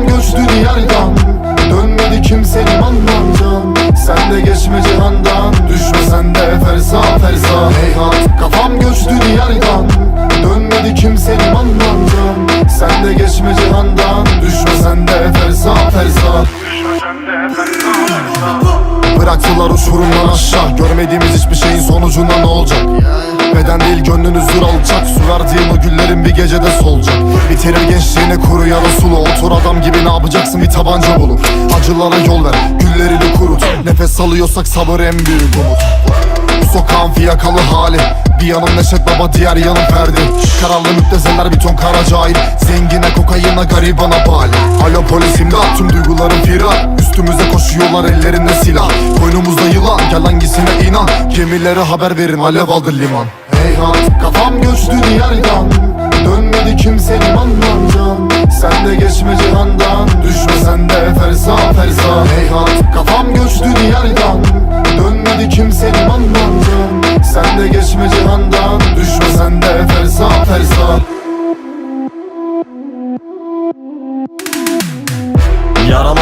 göçtü diyardan. Dönmedi kimse limandan can Sen de geçme cihandan. Düşme sen de fersa fersa Heyhat kafam göçtü diyardan. Dönmedi kimse limandan can Sen de geçme cihandan. Düşme sen de fersa fersa Bıraktılar uçurumdan aşağı. Görmediğimiz hiçbir şeyin sonucunda ne olacak? Beden değil gönlün huzur alacak Su güllerin bir gecede solacak. Bitirir gençliğini kuru ya da sulu. Otur adam gibi ne yapacaksın? Bir tabanca bulup Acılara yol ver. Güllerini kurut. Nefes alıyorsak sabır en büyük umut. Bu sokağın fiyakalı hali. Bir yanım Neşet Baba diğer yanım Ferdi. Kararlı müptezeller bir ton kara cahil. Zengine kokayına garibana bali. Alo polis imdat. Tüm duygularım firar Üstümüze koşuyorlar ellerinde silah. Koynumuzda yılan. Gel hangisine inan? Gemilere haber verin. Alev aldı liman. Heyhat kafam göçtü diyardan Dönmedi kimse limandan can Sen de geçme cihandan Düşme sen de fersa fersa Heyhat kafam göçtü diyardan. Dönmedi kimse limandan can Sen de geçme cihandan Düşme sen de fersa fersa Yaralarını